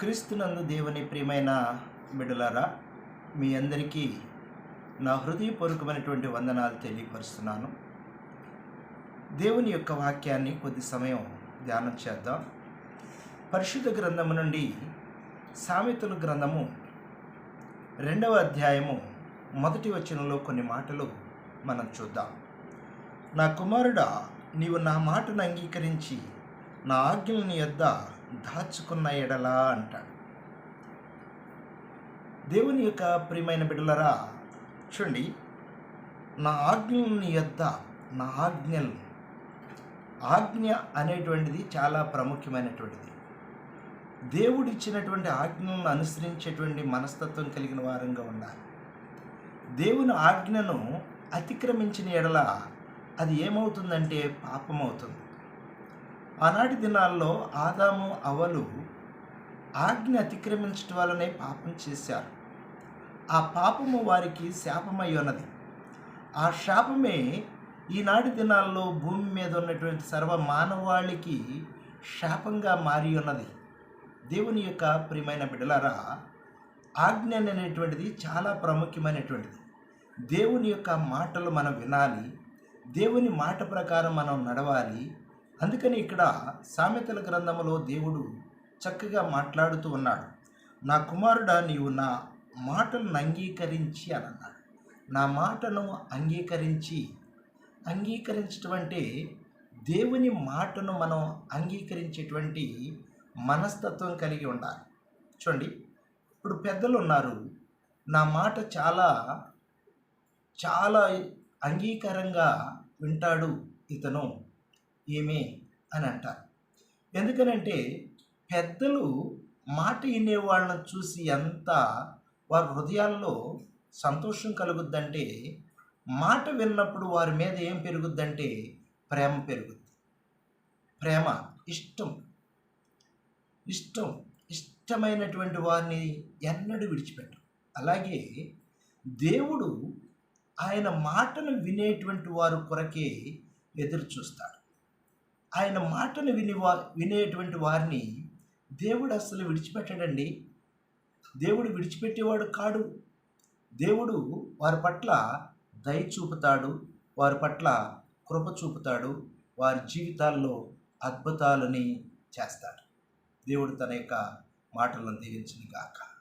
క్రీస్తునందు దేవుని ప్రియమైన బిడలారా మీ అందరికీ నా హృదయపూర్వకమైనటువంటి వందనాలు తెలియపరుస్తున్నాను. దేవుని యొక్క వాక్యాన్ని కొద్ది సమయం ధ్యానం చేద్దాం. పరిశుద్ధ గ్రంథము నుండి సామెతల గ్రంథము రెండవ అధ్యాయము మొదటి వచనంలో కొన్ని మాటలు మనం చూద్దాం. నా కుమారుడా నీవు నా మాటను అంగీకరించి నా ఆజ్ఞలని యొద్ద దాచుకున్న ఎడలా అంటాడు. దేవుని యొక్క ప్రియమైన బిడ్డలరా చూడండి నా ఆజ్ఞలని యొద్ద నా ఆజ్ఞలు ఆజ్ఞ అనేటువంటిది చాలా ప్రాముఖ్యమైనటువంటిది. దేవుడు ఇచ్చినటువంటి ఆజ్ఞలను అనుసరించేటువంటి మనస్తత్వం కలిగిన వారంగా ఉండాలి. దేవుని ఆజ్ఞను అతిక్రమించిన ఎడల అది ఏమవుతుందంటే పాపం అవుతుంది ఆనాటి దినాల్లో ఆదాము అవలు ఆజ్ఞ అతిక్రమించటం వల్లనే పాపం చేశారు. ఆ పాపము వారికి శాపమై ఉన్నది ఆ శాపమే ఈనాటి దినాల్లో భూమి మీద ఉన్నటువంటి సర్వ మానవాళికి శాపంగా మారి ఉన్నది దేవుని యొక్క ప్రియమైన బిడలరా ఆజ్ఞ అనేటువంటిది చాలా ప్రాముఖ్యమైనటువంటిది. దేవుని యొక్క మాటలు మనం వినాలి. దేవుని మాట ప్రకారం మనం నడవాలి. అందుకని ఇక్కడ సామెతల గ్రంథంలో దేవుడు చక్కగా మాట్లాడుతూ ఉన్నాడు. నా కుమారుడా నీవు నా మాటలను అంగీకరించి అని అన్నాడు. నా మాటను అంగీకరించి అంగీకరించటం అంటే దేవుని మాటను మనం అంగీకరించేటువంటి మనస్తత్వం కలిగి ఉండాలి. చూడండి ఇప్పుడు పెద్దలు ఉన్నారు. నా మాట చాలా చాలా అంగీకారంగా వింటాడు ఇతను. ఏమే అని అంటారు. ఎందుకనంటే పెద్దలు మాట వినే వాళ్ళని చూసి ఎంత వారి హృదయాల్లో సంతోషం కలుగుద్దంటే మాట విన్నప్పుడు వారి మీద ఏం పెరుగుద్దంటే ప్రేమ పెరుగుద్ది. ప్రేమ ఇష్టం ఇష్టం ఇష్టమైనటువంటి వారిని ఎన్నడూ విడిచిపెట్టం అలాగే దేవుడు ఆయన మాటను వినేటువంటి వారు కొరకే ఎదురు చూస్తాడు ఆయన మాటను విని వా వినేటువంటి వారిని దేవుడు అసలు విడిచిపెట్టడండి. దేవుడు విడిచిపెట్టేవాడు కాడు. దేవుడు వారి పట్ల దయ చూపుతాడు. వారి పట్ల కృప చూపుతాడు. వారి జీవితాల్లో అద్భుతాలని చేస్తాడు. దేవుడు తన యొక్క మాటలను దీవించిన గాక.